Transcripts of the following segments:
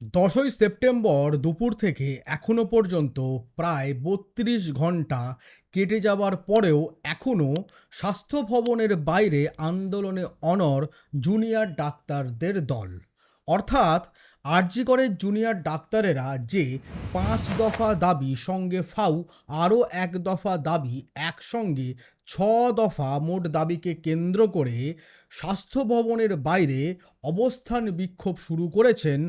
দশই সেপ্টেম্বর দুপুর থেকে এখনও পর্যন্ত প্রায় বত্রিশ ঘণ্টা কেটে যাওয়ার পরেও এখনও স্বাস্থ্য ভবনের বাইরে আন্দোলনে অনর জুনিয়র ডাক্তারদের দল। অর্থাৎ আরজি করে জুনিয়র ডাক্তারেরা যে পাঁচ দফা দাবি সঙ্গে ফাউ, আরও এক দফা দাবি একসঙ্গে ছ দফা মোট দাবিকে কেন্দ্র করে স্বাস্থ্য ভবনের বাইরে অবস্থান বিক্ষোভ শুরু করেছেন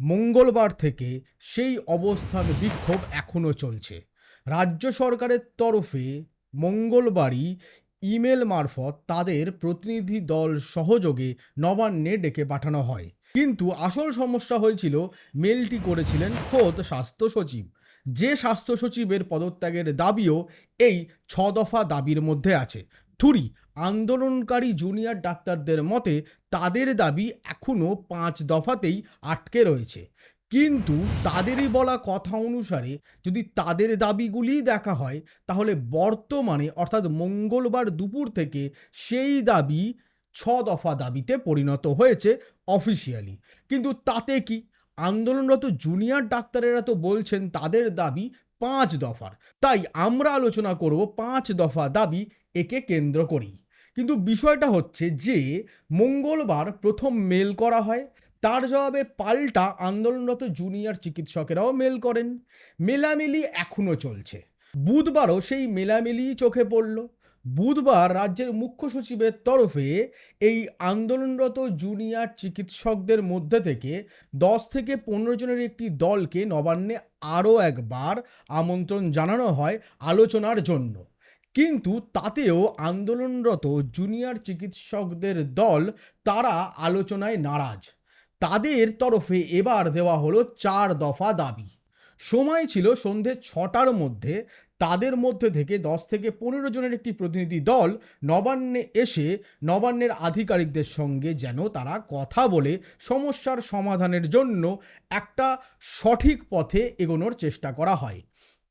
মঙ্গলবার থেকে সেই অবস্থান বিক্ষোভ এখনও চলছে। রাজ্য সরকারের তরফে মঙ্গলবারই ইমেল মারফত তাদের প্রতিনিধি দল সহযোগে নবান্নে ডেকে পাঠানো হয়। কিন্তু আসল সমস্যা হয়েছিল, মেলটি করেছিলেন খোদ স্বাস্থ্য সচিব। যে স্বাস্থ্য সচিবের পদত্যাগের দাবিও এই ছ দফা দাবির মধ্যে আছে। থুরি আন্দোলনকারী জুনিয়র ডাক্তারদের মতে, তাদের দাবি এখনও পাঁচ দফাতেই আটকে রয়েছে। কিন্তু তাদেরই বলা কথা অনুসারে, যদি তাদের দাবিগুলিই দেখা হয়, তাহলে বর্তমানে, অর্থাৎ মঙ্গলবার দুপুর থেকে সেই দাবি ছ দফা দাবিতে পরিণত হয়েছে অফিসিয়ালি। কিন্তু তাতে কি? আন্দোলনরত জুনিয়র ডাক্তারেরা তো বলছেন, তাদের দাবি পাঁচ দফার। তাই আমরা আলোচনা করব পাঁচ দফা দাবি একে কেন্দ্র করেই। কিন্তু বিষয়টা হচ্ছে যে, মঙ্গলবার প্রথম মেল করা হয়। তার জবাবে পাল্টা আন্দোলনরত জুনিয়র চিকিৎসকেরাও মেল করেন। মেলামেলি এখনও চলছে। বুধবারও সেই মেলামেলি চোখে পড়ল। বুধবার রাজ্যের মুখ্য সচিবের তরফে এই আন্দোলনরত জুনিয়র চিকিৎসকদের মধ্যে থেকে দশ থেকে পনেরো জনের একটি দলকে নবান্নে আরও একবার আমন্ত্রণ জানানো হয় আলোচনার জন্য। কিন্তু তাতেও আন্দোলনরত জুনিয়র চিকিৎসকদের দল, তারা আলোচনায় নারাজ। তাদের তরফে এবার দেওয়া হলো চার দফা দাবি। সময় ছিল সন্ধে ছটার মধ্যে। তাদের মধ্যে থেকে দশ থেকে পনেরো জনের একটি প্রতিনিধি দল নবান্নে এসে নবান্নের আধিকারিকদের সঙ্গে যেন তারা কথা বলে সমস্যার সমাধানের জন্য একটা সঠিক পথে এগোনোর চেষ্টা করা হয়।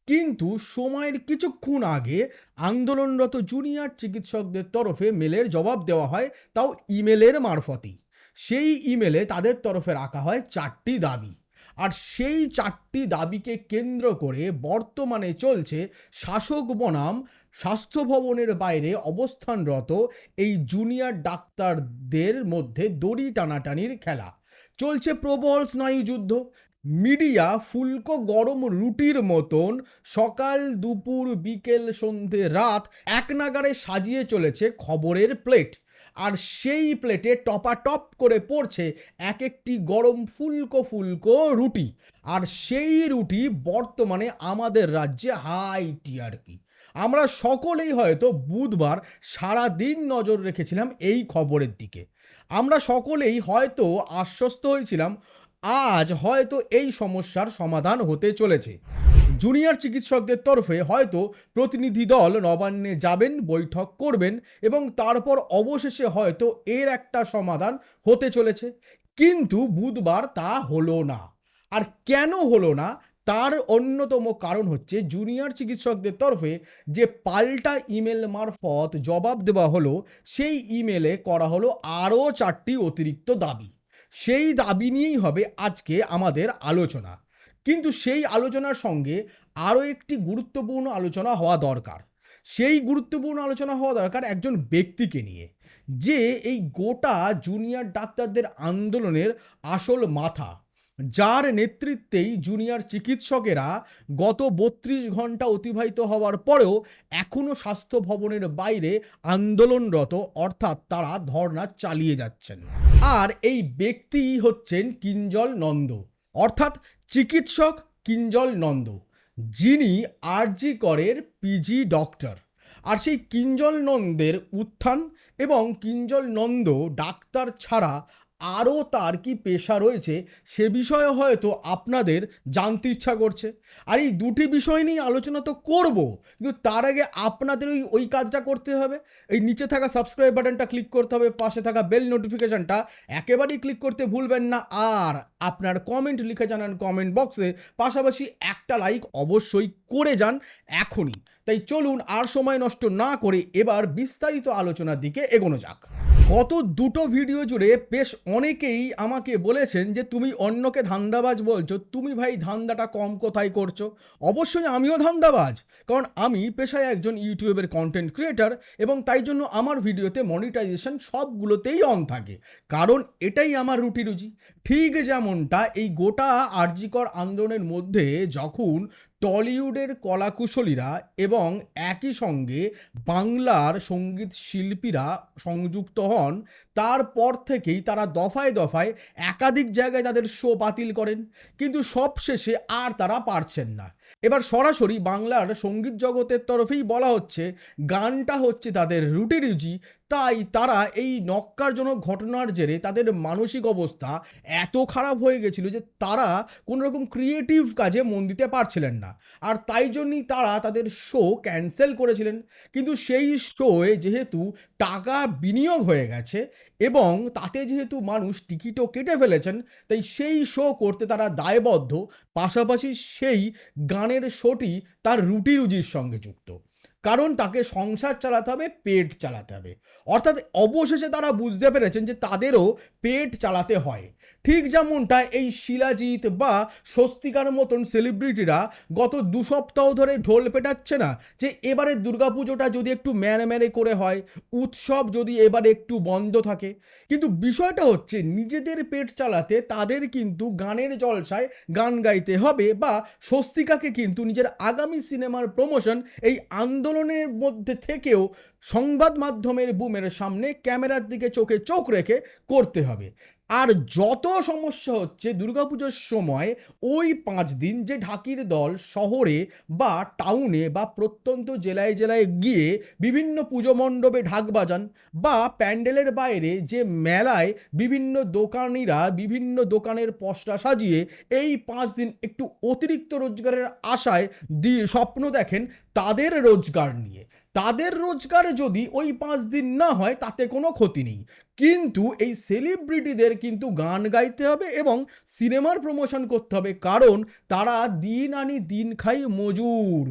কিন্তু সময়ের কিছুক্ষণ আগে আন্দোলনরত জুনিয়র চিকিৎসকদের তরফে মেলের জবাব দেওয়া হয় তাও ইমেলের মারফতেই। সেই ইমেলে তাদের তরফে রাখা হয় চারটি দাবি। আর সেই চারটি দাবিকে কেন্দ্র করে বর্তমানে চলছে শাসক বনাম স্বাস্থ্য ভবনের বাইরে অবস্থানরত এই জুনিয়র ডাক্তারদের মধ্যে দড়ি টানাটানির খেলা। চলছে প্রবল স্নায়ুযুদ্ধ। মিডিয়া ফুলকো গরম রুটির মতন সকাল, দুপুর, বিকেল, সন্ধে, রাত এক নাগারে সাজিয়ে চলেছে খবরের প্লেট। আর সেই প্লেটে টপাটপ করে পড়ছে এক একটি গরম ফুলকো ফুলকো রুটি। আর সেই রুটি বর্তমানে আমাদের রাজ্যে হাই টিআরপি আমরা সকলেই হয়তো বুধবার সারা দিন নজর রেখেছিলাম এই খবরের দিকে। আমরা সকলেই হয়তো আশ্বস্ত হয়েছিলাম আজ হয়তো এই সমস্যার সমাধান হতে চলেছে। জুনিয়র চিকিৎসকদের তরফে হয়তো প্রতিনিধি দল নবান্নে যাবেন, বৈঠক করবেন এবং তারপর অবশেষে হয়তো এর একটা সমাধান হতে চলেছে। কিন্তু বুধবার তা হলো না। আর কেন হলো না? তার অন্যতম কারণ হচ্ছে জুনিয়র চিকিৎসকদের তরফে যে পাল্টা ইমেল মারফত জবাব দেওয়া হলো, সেই ইমেলে করা হলো আরও চারটি অতিরিক্ত দাবি। সেই দাবি নিয়েই হবে আজকে আমাদের আলোচনা। কিন্তু সেই আলোচনার সঙ্গে আরও একটি গুরুত্বপূর্ণ আলোচনা হওয়া দরকার। সেই গুরুত্বপূর্ণ আলোচনা হওয়া দরকার একজন ব্যক্তিকে নিয়ে, যে এই গোটা জুনিয়র ডাক্তারদের আন্দোলনের আসল মাথা। যার নেতৃত্বেই জুনিয়র চিকিৎসকেরা গত বত্রিশ ঘণ্টা অতিবাহিত হওয়ার পরেও এখনও স্বাস্থ্য ভবনের বাইরে আন্দোলনরত, অর্থাৎ তারা ধর্না চালিয়ে যাচ্ছেন। আর এই ব্যক্তিই হচ্ছেন কিঞ্জল নন্দ, অর্থাৎ চিকিৎসক কিঞ্জল নন্দ, যিনি আরজি করের পিজি ডক্টর। আর সেই কিঞ্জল নন্দের উত্থান এবং কিঞ্জল নন্দ ডাক্তার ছাড়া আরও তার কি পেশা রয়েছে সে বিষয়ে হয়তো আপনাদের জানতে ইচ্ছা করছে। আর এই দুটি বিষয় নিয়ে আলোচনা তো করব, কিন্তু তার আগে আপনাদের ওই ওই কাজটা করতে হবে। এই নিচে থাকা সাবস্ক্রাইব বাটনটা ক্লিক করতে হবে, পাশে থাকা বেল নোটিফিকেশনটা একেবারেই ক্লিক করতে ভুলবেন না। আর আপনার কমেন্ট লিখে জানান কমেন্ট বক্সে পাশাপাশি একটা লাইক অবশ্যই করে যান এখনই। তাই চলুন আর সময় নষ্ট না করে এবার বিস্তারিত আলোচনার দিকে এগোনো যাক। গত দুটো ভিডিও জুড়ে বেশ অনেকেই আমাকে বলেছেন যে, তুমি অন্যকে ধান্দাবাজ বলছো, তুমি ভাই ধান্দাটা কম কোথায় করছ? অবশ্যই আমিও ধান্দাবাজ, কারণ আমি পেশায় একজন ইউটিউবের কন্টেন্ট ক্রিয়েটার এবং তাই জন্য আমার ভিডিওতে মনিটাইজেশন সবগুলোতেই অন থাকে। কারণ এটাই আমার রুটি রুজি। ঠিক যেমনটা এই গোটা আর্জিকর আন্দোলনের মধ্যে যখন টলিউডের কলাকুশলীরা এবং একই সঙ্গে বাংলার সংগীত শিল্পীরা সংযুক্ত হন, তারপর থেকেই তারা দফায় দফায় একাধিক জায়গায় তাদের শো বাতিল করেন। কিন্তু সবশেষে আর তারা পারছেন না। এবার সরাসরি বাংলার সংগীত জগতের তরফেই বলা হচ্ছে, গানটা হচ্ছে তাদের রুটি রুজি তাই তারা এই নক্কারজনক ঘটনার জেরে তাদের মানসিক অবস্থা এত খারাপ হয়ে গেছিল যে তারা কোনো রকম ক্রিয়েটিভ কাজে মন দিতে পারছিলেন না। আর তাই জন্যই তারা তাদের শো ক্যান্সেল করেছিলেন। কিন্তু সেই শোয়ে যেহেতু টাকা বিনিয়োগ হয়ে গেছে এবং তাতে যেহেতু মানুষ টিকিটও কেটে ফেলেছেন, তাই সেই শো করতে তারা দায়বদ্ধ। পাশাপাশি সেই গানের শোটি তার রুটি রুজির সঙ্গে যুক্ত। কারণ তাকে সংসার চালাতে হবে, পেট চালাতে হবে। অর্থাৎ অবশেষে তারা বুঝতে পেরেছেন যে তাদেরও পেট চালাতে হয়। ঠিক যেমনটা এই শিলাজিৎ বা স্বস্তিকার মতন সেলিব্রিটিরা গত দু সপ্তাহ ধরে ঢোল পেটাচ্ছে না যে এবারে দুর্গাপুজোটা যদি একটু ম্যানে ম্যানে করে হয়, উৎসব যদি এবারে একটু বন্ধ থাকে। কিন্তু বিষয়টা হচ্ছে নিজেদের পেট চালাতে তাদের কিন্তু গানের জলসায় গান গাইতে হবে বা স্বস্তিকাকে কিন্তু নিজের আগামী সিনেমার প্রমোশন এই আন্দোলনের মধ্যে থেকেও সংবাদ মাধ্যমের বুমের সামনে ক্যামেরার দিকে চোখে চোখ রেখে করতে হবে। আর যত সমস্যা হচ্ছে দুর্গাপুজোর সময়, ওই পাঁচ দিন যে ঢাকির দল শহরে বা টাউনে বা প্রত্যন্ত জেলায় জেলায় গিয়ে বিভিন্ন পুজো মণ্ডপে ঢাক বাজান বা প্যান্ডেলের বাইরে যে মেলায় বিভিন্ন দোকানিরা বিভিন্ন দোকানের পশরা সাজিয়ে এই পাঁচ দিন একটু অতিরিক্ত রোজগারের আশায় দিয়ে স্বপ্ন দেখেন তাদের রোজগার নিয়ে। তাদের রোজগার যদি ওই পাঁচ দিন না হয়, তাতে কোনো ক্ষতি নেই। কিন্তু এই সেলিব্রিটিদের কিন্তু গান গাইতে হবে এবং সিনেমার প্রমোশন করতে হবে। কারণ তারা দিন আনি দিন খাই মজুর।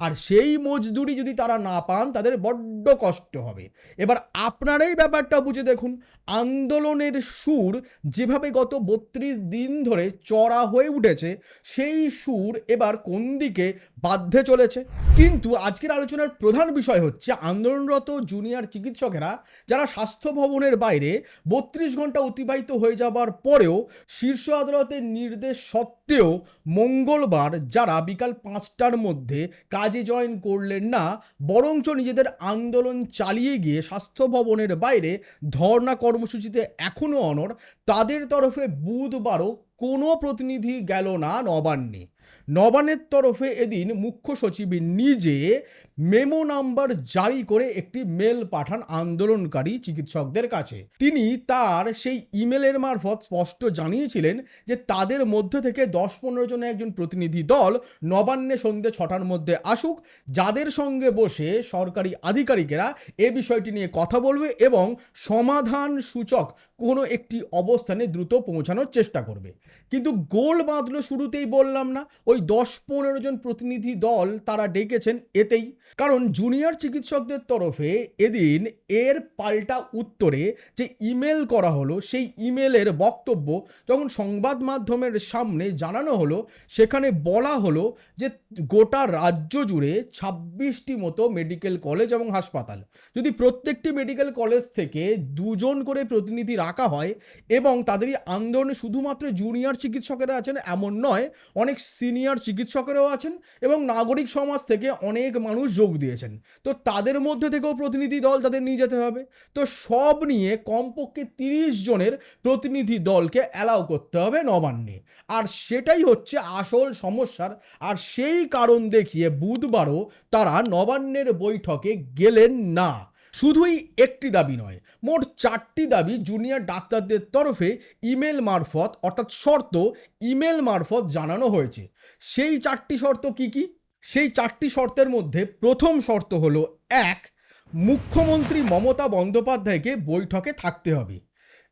আর সেই মজদুরি যদি তারা না পান, তাদের বড্ড কষ্ট হবে। এবার আপনারাই ব্যাপারটা বুঝে দেখুন, আন্দোলনের সুর যেভাবে গত বত্রিশ দিন ধরে চড়া হয়ে উঠেছে, সেই সুর এবার কোন দিকে বাধ্যে চলেছে? কিন্তু আজকের আলোচনার প্রধান বিষয় হচ্ছে, আন্দোলনরত জুনিয়র চিকিৎসকেরা যারা স্বাস্থ্য ভবনের বাইরে বত্রিশ ঘণ্টা অতিবাহিত হয়ে যাবার পরেও শীর্ষ আদালতের নির্দেশ সত্ত্বেও মঙ্গলবার যারা বিকাল পাঁচটার মধ্যে কাজে জয়েন করলেন না, বরঞ্চ নিজেদের আন্দোলন চালিয়ে গিয়ে স্বাস্থ্য ভবনের বাইরে ধর্না কর্মসূচিতে এখনও অনর তাদের তরফে বুধবারও কোনো প্রতিনিধি গেল না নবান্নে। নবান্নের তরফে এদিন মুখ্য সচিব নিজে মেমো নাম্বার জারি করে একটি মেল পাঠান আন্দোলনকারী চিকিৎসকদের কাছে। তিনি তার সেই ইমেলের মারফত স্পষ্ট জানিয়েছিলেন যে তাদের মধ্যে থেকে দশ পনেরো জনের একজন প্রতিনিধি দল নবান্নে সন্ধ্যে ছটার মধ্যে আসুক, যাদের সঙ্গে বসে সরকারি আধিকারিকেরা এ বিষয়টি নিয়ে কথা বলবে এবং সমাধান সূচক কোনো একটি অবস্থানে দ্রুত পৌঁছানোর চেষ্টা করবে। কিন্তু গোল বাঁধলো শুরুতেই বললাম না, ওই দশ পনেরো জন প্রতিনিধি দল তারা ডেকেছেন এতেই। কারণ জুনিয়র চিকিৎসকদের তরফে এদিন এর পাল্টা উত্তরে যে ইমেল করা হলো, সেই ইমেলের বক্তব্য যখন সংবাদ মাধ্যমের সামনে জানানো হলো, সেখানে বলা হলো যে গোটা রাজ্য জুড়ে ছাব্বিশটি মতো মেডিকেল কলেজ এবং হাসপাতাল। যদি প্রত্যেকটি মেডিকেল কলেজ থেকে দুজন করে প্রতিনিধি রাখা হয় এবং তাদেরই আন্দোলনে শুধুমাত্র জুনিয়র চিকিৎসকেরা আছেন এমন নয়, অনেক সিনিয়র চিকিৎসকেরাও আছেন এবং নাগরিক সমাজ থেকে অনেক মানুষ যোগ দিয়েছেন। তো তাদের মধ্যে থেকেও প্রতিনিধি দল তাদের নিয়ে যেতে হবে। তো সব নিয়ে কমপক্ষে তিরিশ জনের প্রতিনিধি দলকে অ্যালাউ করতে হবে নবান্নে। আর সেটাই হচ্ছে আসল সমস্যার। আর সেই কারণ দেখিয়ে বুধবারও তারা নবান্নের বৈঠকে গেলেন না। শুধুই একটি দাবি নয়, মোট চারটি দাবি জুনিয়র ডাক্তারদের তরফে ইমেল মারফত, অর্থাৎ শর্ত ইমেল মারফত জানানো হয়েছে। সেই চারটি শর্ত কি কি? সেই চারটি শর্তের মধ্যে প্রথম শর্ত হলো, এক, মুখ্যমন্ত্রী মমতা বন্দ্যোপাধ্যায়কে বৈঠকে থাকতে হবে।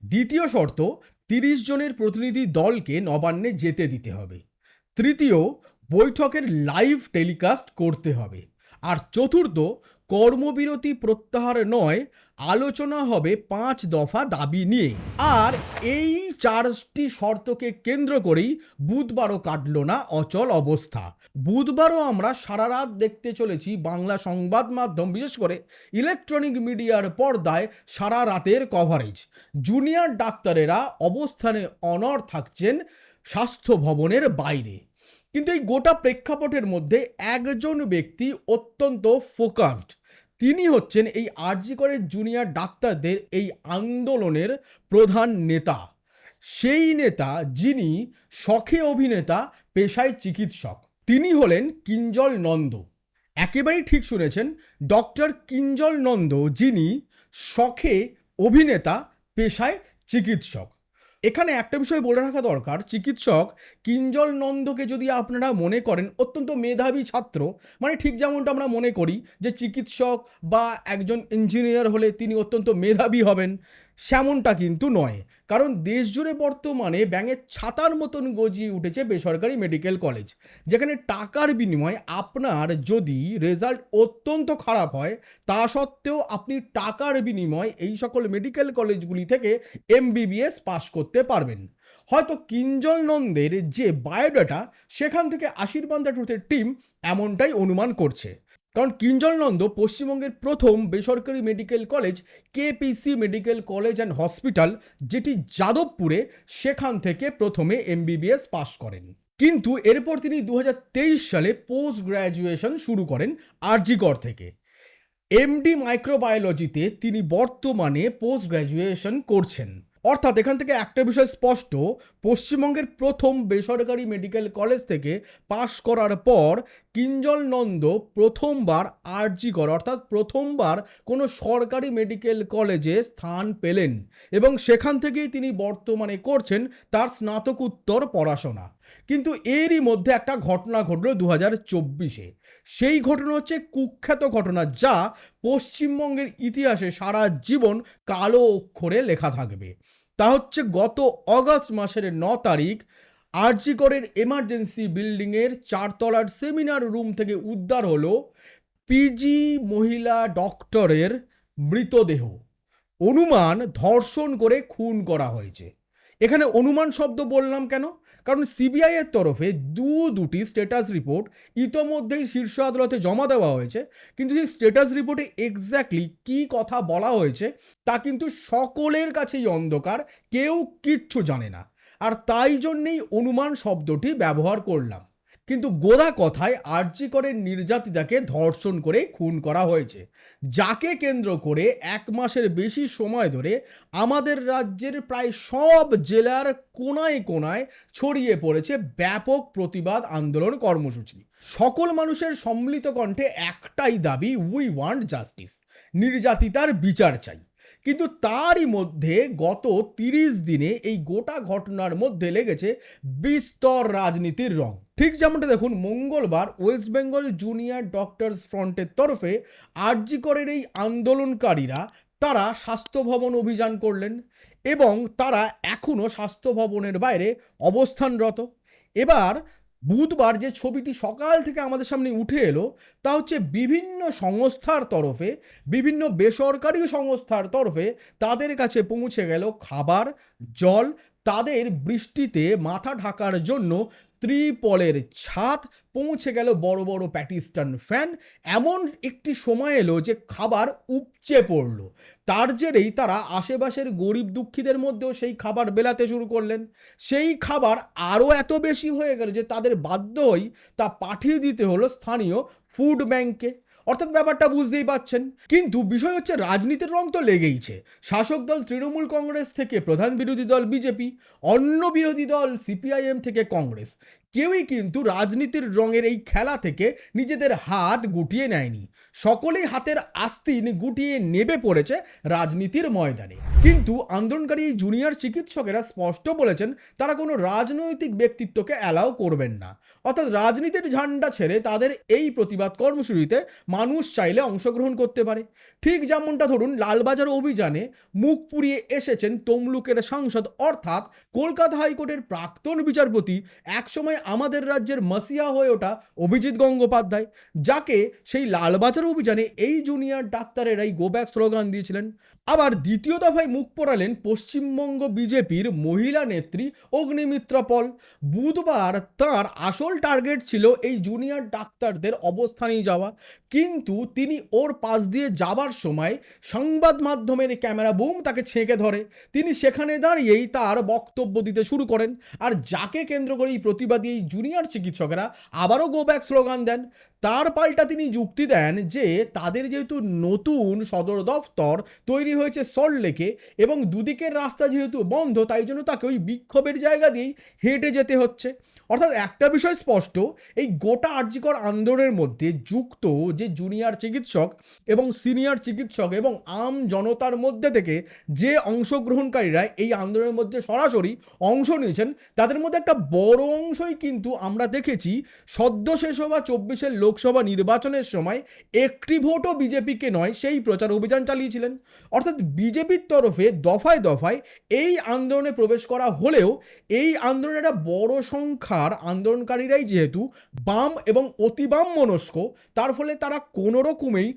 দ্বিতীয় শর্ত, তিরিশ জনের প্রতিনিধি দলকে নবান্নে যেতে দিতে হবে। তৃতীয়, বৈঠকের লাইভ টেলিকাস্ট করতে হবে। আর চতুর্থ, কর্মবিরতি প্রত্যাহার নয়, আলোচনা হবে পাঁচ দফা দাবি নিয়ে। আর এই চারটি শর্তকে কেন্দ্র করেই বুধবারও কাটল না অচল অবস্থা। বুধবারও আমরা সারা রাত দেখতে চলেছি বাংলা সংবাদ মাধ্যম, বিশেষ করে ইলেকট্রনিক মিডিয়ার পর্দায় সারা রাতের কভারেজ জুনিয়র ডাক্তারেরা অবস্থানে অনর থাকছেন স্বাস্থ্য ভবনের বাইরে। কিন্তু এই গোটা প্রেক্ষাপটের মধ্যে একজন ব্যক্তি অত্যন্ত ফোকাসড তিনি হচ্ছেন এই আরজিকরের জুনিয়র ডাক্তারদের এই আন্দোলনের প্রধান নেতা। সেই নেতা যিনি শখে অভিনেতা, পেশায় চিকিৎসক। তিনি হলেন কিঞ্জল নন্দ। একেবারেই ঠিক শুনেছেন, ডক্টর কিঞ্জল নন্দ যিনি শখে অভিনেতা, পেশায় চিকিৎসক। এখানে একটা বিষয় বলে রাখা দরকার, চিকিৎসক কিঞ্জল নন্দকে যদি আপনারা মনে করেন, অত্যন্ত মেধাবী ছাত্র মানে ঠিক যেমনটা আমরা মনে করি যে চিকিৎসক বা একজন ইঞ্জিনিয়ার হলে তিনি অত্যন্ত মেধাবী হবেন, সেমনটা কিন্তু নয়। কারণ দেশ জুড়ে বর্তমানে ব্যাঙের ছাতার মতন গজিয়ে উঠেছে বেসরকারি মেডিকেল কলেজ, যেখানে টাকার বিনিময়ে আপনার যদি রেজাল্ট অত্যন্ত খারাপ হয়, তা সত্ত্বেও আপনি টাকার বিনিময়ে এই সকল মেডিকেল কলেজগুলি থেকে এমবিবিএস পাশ করতে পারবেন। হয়তো কিঞ্জল নন্দের যে বায়োডাটা, সেখান থেকে আশীর্বাদ ট্রুথের টিম এমনটাই অনুমান করছে। কারণ কিঞ্জল নন্দ পশ্চিমবঙ্গের প্রথম বেসরকারি medical college, KPC medical college and hospital, যেটি যাদবপুরে সেখান থেকে প্রথমে এমবিবিএস পাশ করেন। কিন্তু এরপর তিনি দু হাজার তেইশ সালে পোস্ট গ্র্যাজুয়েশন শুরু করেন আরজিকর থেকে। এমডি মাইক্রোবায়োলজিতে তিনি বর্তমানে পোস্ট গ্র্যাজুয়েশন করছেন। অর্থাৎ এখান থেকে একটা বিষয় স্পষ্ট, পশ্চিমবঙ্গের প্রথম বেসরকারি মেডিকেল কলেজ থেকে পাশ করার পর কিঞ্জল নন্দ প্রথমবার আরজি কর, অর্থাৎ প্রথমবার কোনো সরকারি মেডিকেল কলেজে স্থান পেলেন এবং সেখান থেকেই তিনি বর্তমানে করছেন তার স্নাতকোত্তর পড়াশোনা। কিন্তু এরই মধ্যে একটা ঘটনা ঘটলো দু হাজার চব্বিশে। সেই ঘটনা হচ্ছে কুখ্যাত ঘটনা যা পশ্চিমবঙ্গের ইতিহাসে সারা জীবন কালো অক্ষরে লেখা থাকবে। তা হচ্ছে গত অগস্ট মাসের ন তারিখ আরজিকরের এমার্জেন্সি বিল্ডিংয়ের চারতলার সেমিনার রুম থেকে উদ্ধার হলো পিজি মহিলা ডক্টরের মৃতদেহ। অনুমান ধর্ষণ করে খুন করা হয়েছে। এখানে অনুমান শব্দ বললাম কেন? কারণ সিবিআইয়ের তরফে দু দুটি স্ট্যাটাস রিপোর্ট ইতোমধ্যেই শীর্ষ আদালতে জমা দেওয়া হয়েছে। কিন্তু সেই স্ট্যাটাস রিপোর্টে এক্স্যাক্টলি কী কথা বলা হয়েছে তা কিন্তু সকলের কাছেই অন্ধকার, কেউ কিচ্ছু জানে না। আর তাই জন্যেই অনুমান শব্দটি ব্যবহার করলাম। কিন্তু গোদা কথায় আর্জি করে নির্যাতিতাকে ধর্ষণ করে খুন করা হয়েছে। যাকে কেন্দ্র করে এক মাসের বেশি সময় ধরে আমাদের রাজ্যের প্রায় সব জেলার কোনায় কোনায় ছড়িয়ে পড়েছে ব্যাপক প্রতিবাদ আন্দোলন কর্মসূচি। সকল মানুষের সম্মিলিত কণ্ঠে একটাই দাবি উই ওয়ান্ট জাস্টিস নির্যাতিতার বিচার চাই। কিন্তু তারই মধ্যে গত তিরিশ দিনে এই গোটা ঘটনার মধ্যে লেগেছে বিস্তর রাজনীতির রং। ঠিক যেমনটা দেখুন, মঙ্গলবার ওয়েস্ট বেঙ্গল জুনিয়র ডক্টরস ফ্রন্টের তরফে আরজিকরের এই আন্দোলনকারীরা তারা স্বাস্থ্য ভবন অভিযান করলেন এবং তারা এখনও স্বাস্থ্য ভবনের বাইরে অবস্থানরত। এবার বুধবার যে ছবিটি সকাল থেকে আমাদের সামনে উঠে এলো, তা হচ্ছে বিভিন্ন সংস্থার তরফে, বিভিন্ন বেসরকারি সংস্থার তরফে তাদের কাছে পৌঁছে গেল খাবার, জল, তাদের বৃষ্টিতে মাথা ঢাকার জন্য ত্রিপলের ছাদ পৌঁছে গেল বড় বড় প্যাটিস্টান ফ্যান। এমন একটি সময় এলো যে খাবার উপচে পড়ল। তার জেরেই তারা আশেপাশের গরিব দুঃখীদের মধ্যেও সেই খাবার বেলাতে শুরু করলেন। সেই খাবার আরও এত বেশি হয়ে গেল যে তাদের বাধ্য হই তা পাঠিয়ে দিতে হলো স্থানীয় ফুড ব্যাংকে অর্থাৎ ব্যাপারটা বুঝতেই পাচ্ছেন কিন্তু বিষয় হচ্ছে রাজনীতির রং তো লেগেইছে। শাসক দল তৃণমূল কংগ্রেস থেকে প্রধান বিরোধী দল বিজেপি, অন্য বিরোধী দল সিপিআইএম থেকে কংগ্রেস। কেউই কিন্তু রাজনীতির রঙের এই খেলা থেকে নিজেদের হাত গুটিয়ে নেয়নি। সকলেই হাতের আস্তিন গুটিয়ে নেবে পড়েছে রাজনীতির ময়দানে। কিন্তু আন্দোলনকারী জুনিয়র চিকিৎসকেরা স্পষ্ট বলেছেন, তারা কোনো রাজনৈতিক ব্যক্তিত্বকে অ্যালাউ করবেন না। অর্থাৎ রাজনীতির ঝান্ডা ছেড়ে তাদের এই প্রতিবাদ কর্মসূচিতে মানুষ চাইলে অংশগ্রহণ করতে পারে। ঠিক যেমনটা ধরুন, লালবাজার অভিযানে মুখ পুড়িয়ে এসেছেন তমলুকের সাংসদ, অর্থাৎ কলকাতা হাইকোর্টের প্রাক্তন বিচারপতি, একসময় আমাদের রাজ্যের মাসিয়া হয়ে ওঠা অভিজিৎ গঙ্গোপাধ্যায়, যাকে সেই লালবাজার অভিযানে এই জুনিয়র ডাক্তারেরাই গো ব্যাক স্লোগান দিয়েছিলেন। আবার দ্বিতীয় দফায় মুখ পড়ালেন পশ্চিমবঙ্গ বিজেপির মহিলা নেত্রী অগ্নিমিত্রা পল। বুধবার তার আসল টার্গেট ছিল এই জুনিয়র ডাক্তারদের অবস্থানেই যাওয়া। কিন্তু তিনি ওর পাশ দিয়ে যাবার সময় সংবাদ মাধ্যমের ক্যামেরা বুম তাকে ছেঁকে ধরে। তিনি সেখানে দাঁড়িয়েই তার বক্তব্য দিতে শুরু করেন। আর যাকে কেন্দ্র করে এই প্রতিবাদী এই জুনিয়র চিকিৎসকেরা আবারও গো ব্যাক স্লোগান দেন। তার পাল্টা তিনি যুক্তি দেন যে তাদের যেহেতু নতুন সদর দফতর তৈরি হয়েছে সল্টলেকে এবং দুদিকের রাস্তা যেহেতু বন্ধ, তাই জন্য তাকে ওই বিক্ষোভের জায়গা দিয়েই হেঁটে যেতে হচ্ছে। অর্থাৎ একটা বিষয় স্পষ্ট, এই গোটা আর্যিকর আন্দোলনের মধ্যে যুক্ত যে জুনিয়র চিকিৎসক এবং সিনিয়র চিকিৎসক এবং আম জনতার মধ্যে থেকে যে অংশগ্রহণকারীরা এই আন্দোলনের মধ্যে সরাসরি অংশ নিয়েছেন, তাদের মধ্যে একটা বড় অংশই কিন্তু আমরা দেখেছি সদ্য শেষ হওয়া চব্বিশের লোকসভা নির্বাচনের সময় একটি ভোটও বিজেপিকে নয়, সেই প্রচার অভিযান চালিয়েছিলেন। অর্থাৎ বিজেপির তরফে দফায় দফায় এই আন্দোলনে প্রবেশ করা হলেও এই আন্দোলনের একটা বড় সংখ্যার আন্দোলনকারীরাই যেহেতু বাম এবং অতি বাম মনস্ক, তার ফলে তারা কোনো রকমেই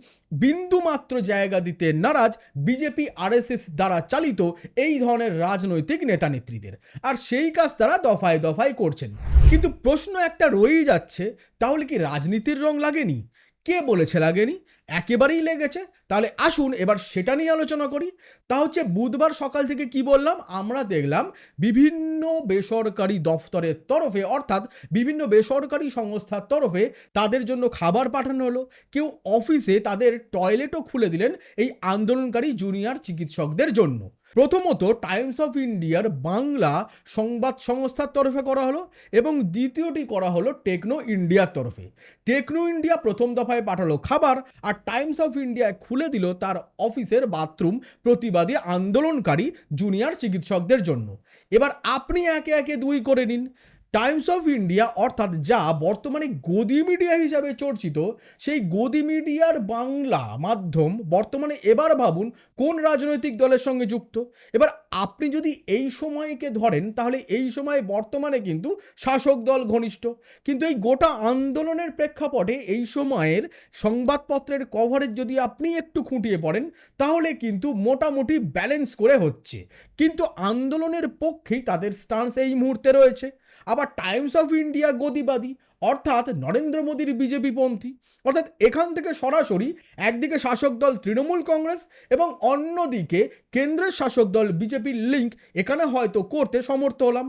বিন্দুমাত্র জায়গা দিতে নারাজ বিজেপি, আরএসএস দ্বারা চালিত এই ধরনের রাজনৈতিক নেতা নেত্রীদের আর সেই কাজ তারা দফায় দফায় করছেন। কিন্তু প্রশ্ন একটা রয়েই যাচ্ছে, তাহলে কি রাজনীতির রং লাগেনি? কে বলেছে লাগেনি? একেবারেই লেগেছে। তাহলে আসুন এবার সেটা নিয়ে আলোচনা করি। তা হচ্ছে বুধবার সকাল থেকে কি বললাম? আমরা দেখলাম বিভিন্ন বেসরকারি দফতরের তরফে, অর্থাৎ বিভিন্ন বেসরকারি সংস্থার তরফে তাদের জন্য খাবার পাঠানো হলো। কেউ অফিসে তাদের টয়লেটও খুলে দিলেন এই আন্দোলনকারী জুনিয়র চিকিৎসকদের জন্য। প্রথমত টাইমস অফ ইন্ডিয়ার বাংলা সংবাদ সংস্থার তরফে করা হলো এবং দ্বিতীয়টি করা হলো টেকনো ইন্ডিয়ার তরফে। টেকনো ইন্ডিয়া প্রথম দফায় পাঠালো খাবার আর টাইমস অফ ইন্ডিয়ায় খুলে দিল তার অফিসের বাথরুম প্রতিবাদী আন্দোলনকারী জুনিয়র চিকিৎসকদের জন্য। এবার আপনি একে একে দুই করে নিন। টাইমস অফ ইন্ডিয়া অর্থাৎ যা বর্তমানে গদি মিডিয়া হিসাবে চর্চিত, সেই গদি মিডিয়ার বাংলা মাধ্যম বর্তমানে এবার ভাবুন কোন রাজনৈতিক দলের সঙ্গে যুক্ত? এবার আপনি যদি এই সময়কে ধরেন, তাহলে এই সময় বর্তমানে কিন্তু শাসক দল ঘনিষ্ঠ। কিন্তু এই গোটা আন্দোলনের প্রেক্ষাপটে এই সময়ের সংবাদপত্রের কভারেজ যদি আপনি একটু খুঁটিয়ে পড়েন, তাহলে কিন্তু মোটামুটি ব্যালেন্স করে হচ্ছে। কিন্তু আন্দোলনের পক্ষেই তাদের স্টান্স এই মুহূর্তে রয়েছে। আবার টাইমস অফ ইন্ডিয়া গদিবাদী, অর্থাৎ নরেন্দ্র মোদীর বিজেপি পন্থী, অর্থাৎ এখান থেকে সরাসরি একদিকে শাসক দল তৃণমূল কংগ্রেস এবং অন্যদিকে কেন্দ্রের শাসক দল বিজেপির লিঙ্ক এখানে হয়তো করতে সমর্থ হলাম।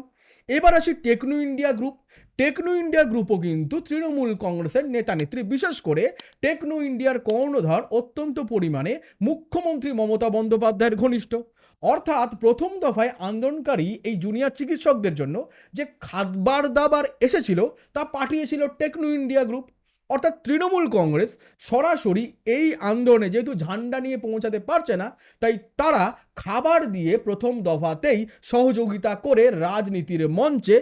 এবার আসি Techno India group Techno India গ্রুপও কিন্তু তৃণমূল কংগ্রেসের নেতা নেত্রী বিশেষ করে টেকনো ইন্ডিয়ার কর্ণধার অত্যন্ত পরিমাণে মুখ্যমন্ত্রী মমতা বন্দ্যোপাধ্যায়ের ঘনিষ্ঠ। অর্থাৎ প্রথম দফায় আন্দোলনকারী এই জুনিয়র চিকিৎসকদের জন্য যে খাদবার দাবার এসেছিল তা পাঠিয়েছিল টেকনো ইন্ডিয়া গ্রুপ। অর্থাৎ তৃণমূল কংগ্রেস সরাসরি এই আন্দোলনে যেহেতু ঝান্ডা নিয়ে পৌঁছাতে পারছে না, তাই তারা খাবার দিয়ে প্রথম দফাতেই সহযোগিতা করে রাজনীতির মঞ্চে।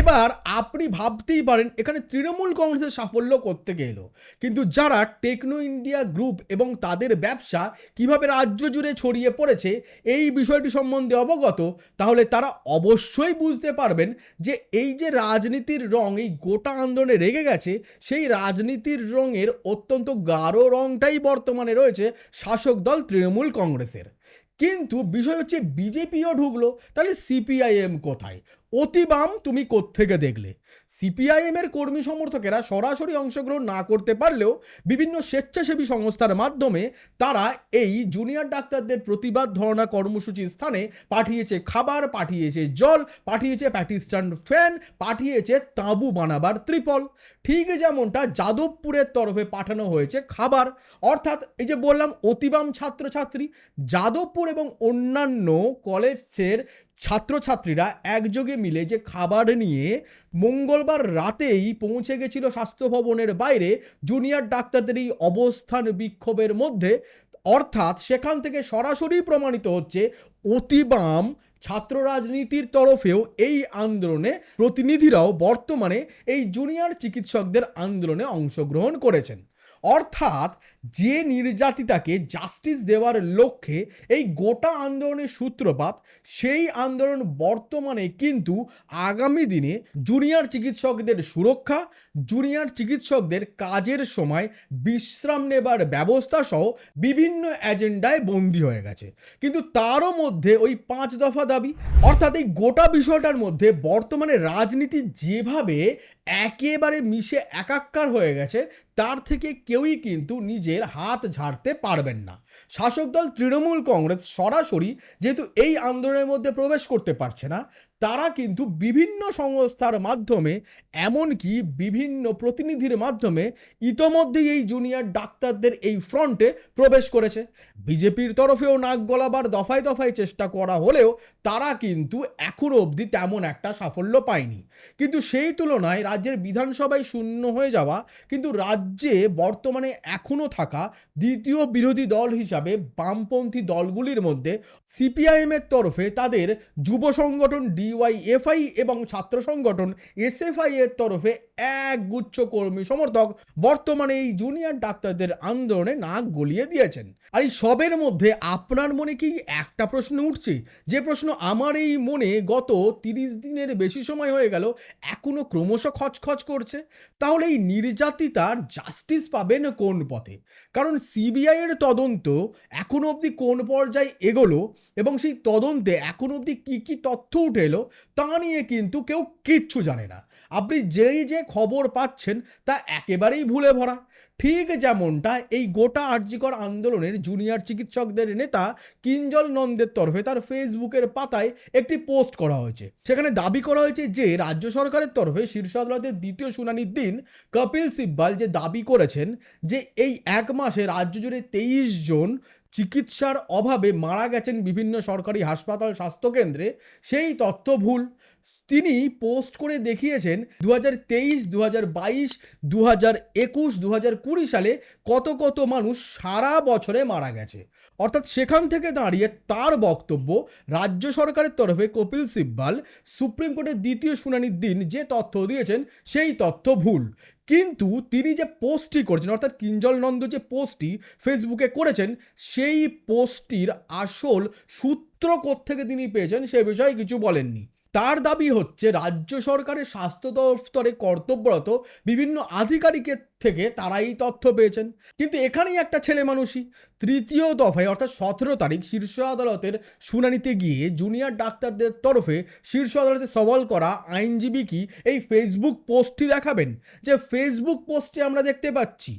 এবার আপনি ভাবতেই পারেন, এখানে তৃণমূল কংগ্রেসের সাফল্য করতে গেল। কিন্তু যারা টেকনো ইন্ডিয়া গ্রুপ এবং তাদের ব্যবসা কীভাবে রাজ্য জুড়ে ছড়িয়ে পড়েছে, এই বিষয়টি সম্বন্ধে অবগত, তাহলে তারা অবশ্যই বুঝতে পারবেন যে এই যে রাজনীতির রং এই গোটা আন্দোলনে রেগে গেছে, সেই রাজনীতির রঙের অত্যন্ত গাঢ় রংটাই বর্তমানে রয়েছে শাসক দল তৃণমূল কংগ্রেসের। কিন্তু বিষয় হচ্ছে বিজেপিও ঢুকলো তাহলে সিপিআইএম কোথায়? অতিবাম তুমি কোত্থেকে দেখলে? সিপিআইএম এর কর্মী সমর্থকেরা সরাসরি অংশগ্রহণ না করতে পারলেও বিভিন্ন স্বেচ্ছাসেবী সংস্থার মাধ্যমে তারা এই জুনিয়র ডাক্তারদের প্রতিবাদ ধরনা কর্মসূচির স্থানে পাঠিয়েছে খাবার, পাঠিয়েছে জল, পাঠিয়েছে প্যাটিস্টান ফ্যান, পাঠিয়েছে তাঁবু বানাবার ত্রিপল। ঠিক যেমনটা যাদবপুরের তরফে পাঠানো হয়েছে খাবার। অর্থাৎ এই যে বললাম, অতিবাম ছাত্রছাত্রী, যাদবপুর এবং অন্যান্য কলেজের ছাত্রছাত্রীরা একযোগে মিলে যে খাবার নিয়ে মঙ্গলবার রাতেই পৌঁছে গেছিল স্বাস্থ্য ভবনের বাইরে, জুনিয়র ডাক্তারদের এই অবস্থান বিক্ষোভের মধ্যে। অর্থাৎ সেখান থেকে সরাসরি প্রমাণিত হচ্ছে, অতিবাম ছাত্র রাজনীতির তরফেও এই আন্দোলনে প্রতিনিধিরাও বর্তমানে এই জুনিয়র চিকিৎসকদের আন্দোলনে অংশগ্রহণ করেছেন। অর্থাৎ যে নির্যাতিতাকে জাস্টিস দেওয়ার লক্ষ্যে এই গোটা আন্দোলনের সূত্রপাত, সেই আন্দোলন বর্তমানে কিন্তু আগামী দিনে জুনিয়র চিকিৎসকদের সুরক্ষা জুনিয়র চিকিৎসকদের কাজের সময় বিশ্রাম নেবার ব্যবস্থা সহ বিভিন্ন এজেন্ডায় বন্দী হয়ে গেছে। কিন্তু তারও মধ্যে ওই পাঁচ দফা দাবি, অর্থাৎ এই গোটা বিষয়টার মধ্যে বর্তমানে রাজনীতি যেভাবে একেবারে মিশে একাক্কার হয়ে গেছে, তার থেকে কেউই কিন্তু নিজের হাত ঝাড়তে পারবেন না। শাসক দল তৃণমূল কংগ্রেস সরাসরি যেহেতু এই আন্দোলনের মধ্যে প্রবেশ করতে পারছে না, তারা কিন্তু বিভিন্ন সংস্থার মাধ্যমে, এমনকি বিভিন্ন প্রতিনিধির মাধ্যমে ইতোমধ্যেই এই জুনিয়র ডাক্তারদের এই ফ্রন্টে প্রবেশ করেছে। বিজেপির তরফেও নাক গলাবার দফায় দফায় চেষ্টা করা হলেও তারা কিন্তু এখনও অবধি তেমন একটা সাফল্য পায়নি। কিন্তু সেই তুলনায় রাজ্যের বিধানসভায় শূন্য হয়ে যাওয়া, কিন্তু রাজ্যে বর্তমানে এখনও থাকা দ্বিতীয় বিরোধী দল হিসাবে বামপন্থী দলগুলির মধ্যে সিপিআইএমের তরফে তাদের যুব সংগঠন ডিওয়াইএফআই এবং ছাত্র সংগঠন এসএফআই এর তরফে এক গুচ্ছ কর্মী সমর্থক বর্তমানে এই জুনিয়র ডাক্তারদের আন্দোলনে নাক গলিয়ে দিয়েছেন। আর এই সবের মধ্যে আপনার মনে কি একটা প্রশ্ন উঠছে? যে প্রশ্ন আমার এই মনে গত তিরিশ দিনের বেশি সময় হয়ে গেল, এখনও ক্রমশ খচখচ করছে? তাহলে এই নির্যাতিতার জাস্টিস পাবেন কোন পথে? কারণ সিবিআই এর তদন্ত এখনও অবধি কোন পর্যায়ে এগোলো এবং সেই তদন্তে এখনও অবধি কী কী তথ্য উঠে এলো তা নিয়ে কিন্তু কেউ কিচ্ছু জানে না। আপনি যেই যে খবর পাচ্ছেন তা একেবারেই ভুলে ভরা। ঠিক যেমনটা এই গোটা আর্যিকর আন্দোলনের জুনিয়র চিকিৎসকদের নেতা কিঞ্জল নন্দের তরফে তার ফেসবুকের পাতায় একটি পোস্ট করা হয়েছে। সেখানে দাবি করা হয়েছে যে রাজ্য সরকারের তরফে শীর্ষ আদালতের দ্বিতীয় শুনানির দিন কপিল সিব্বাল যে দাবি করেছেন যে এই এক মাসে রাজ্য জুড়ে তেইশ জন চিকিৎসার অভাবে মারা গেছেন বিভিন্ন সরকারি হাসপাতাল স্বাস্থ্যকেন্দ্রে, সেই তথ্য ভুল। তিনি পোস্ট করে দেখিয়েছেন দু হাজার তেইশ দু হাজার বাইশ দু হাজার একুশ দু হাজার কুড়ি সালে কত কত মানুষ সারা বছরে মারা গেছে। অর্থাৎ সেখান থেকে দাঁড়িয়ে তার বক্তব্য রাজ্য সরকারের তরফে কপিল সিব্বাল সুপ্রিম কোর্টের দ্বিতীয় শুনানির দিন যে তথ্য দিয়েছেন সেই তথ্য ভুল। কিন্তু তিনি যে পোস্টটি করেছেন, অর্থাৎ কিঞ্জল নন্দ যে পোস্টটি ফেসবুকে করেছেন, সেই পোস্টটির আসল সূত্র থেকে তিনি পেয়েছেন সে বিষয়ে কিছু বলেননি। তার দাবি হচ্ছে, রাজ্য সরকারের স্বাস্থ্য দফতরে কর্তব্যরত বিভিন্ন আধিকারিকের থেকে তারা এই তথ্য পেয়েছেন। কিন্তু এখানেই একটা ছেলে মানুষই। তৃতীয় দফায়, অর্থাৎ সতেরো তারিখ, শীর্ষ আদালতের শুনানিতে গিয়ে জুনিয়র ডাক্তারদের তরফে শীর্ষ আদালতে সওয়াল করা আইনজীবী কি এই ফেসবুক পোস্টটি দেখাবেন? যে ফেসবুক পোস্টে আমরা দেখতে পাচ্ছি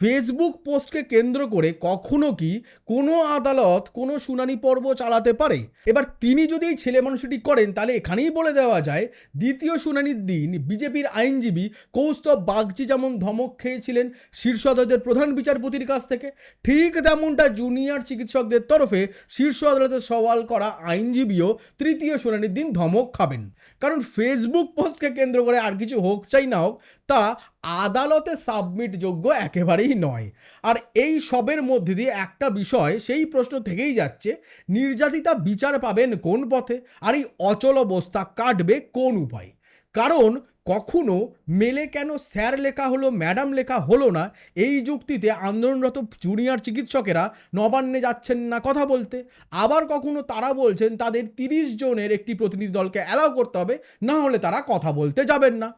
ফেসবুক পোস্টকে কেন্দ্র করে কখনো কি কোনো আদালত কোনো শুনানি পর্ব চালাতে পারে? এবার তিনি যদি এই ছেলে মানুষটি করেন, তাহলে এখানেই বলে দেওয়া যায়, দ্বিতীয় শুনানির দিন বিজেপির আইনজীবী কৌস্তব বাগচি যেমন ধমক খেয়েছিলেন শীর্ষ আদালতের প্রধান বিচারপতির কাছ থেকে, ঠিক তেমনটা জুনিয়র চিকিৎসকদের তরফে শীর্ষ আদালতে সওয়াল করা আইনজীবীও তৃতীয় শুনানির দিন ধমক খাবেন। কারণ ফেসবুক পোস্টকে কেন্দ্র করে আর কিছু হোক, চাই না হোক তা আদালতে সাবমিট যোগ্য একেবারেই নয়। আর এই সবের মধ্যে দিয়ে একটা বিষয় সেই প্রশ্ন থেকেই যাচ্ছে, নির্যাতিতা বিচার পাবেন কোন পথে? আর এই অচল অবস্থা কাটবে কোন উপায়? কারণ কখনো মেলে কেন স্যার লেখা হলো, ম্যাডাম লেখা হলো না, এই যুক্তিতে আন্দোলনরত জুনিয়র চিকিৎসকেরা নবান্নে যাচ্ছেন না কথা বলতে। আবার কখনো তারা বলছেন, তাদের তিরিশ জনের একটি প্রতিনিধি দলকে অ্যালাউ করতে হবে, না হলে তারা কথা বলতে যাবেন না।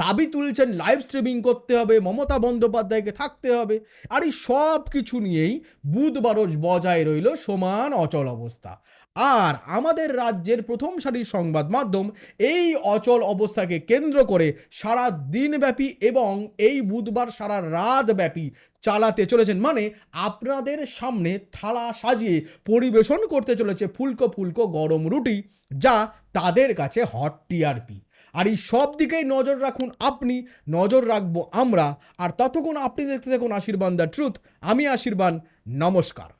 দাবি তুলছেন লাইভ স্ট্রিমিং করতে হবে, মমতা বন্দ্যোপাধ্যায়কে থাকতে হবে। আর এই সব কিছু নিয়েই বুধবারজ বজায় রইল সমান অচল অবস্থা। আর আমাদের রাজ্যের প্রথম সারির সংবাদ মাধ্যম এই অচল অবস্থাকে কেন্দ্র করে সারা দিনব্যাপী এবং এই বুধবার সারা রাত ব্যাপী চালাতে চলেছেন। মানে আপনাদের সামনে থালা সাজিয়ে পরিবেশন করতে চলেছে ফুলকো ফুলকো গরম রুটি, যা তাদের কাছে হট টিআরপি আর এই সব দিকেই নজর রাখুন আপনি, নজর রাখব আমরা। আর ততক্ষণ আপনি দেখতে থাকুন আশীর্বাদ দ্য ট্রুথ। আমি আশীর্বাদ নমস্কার।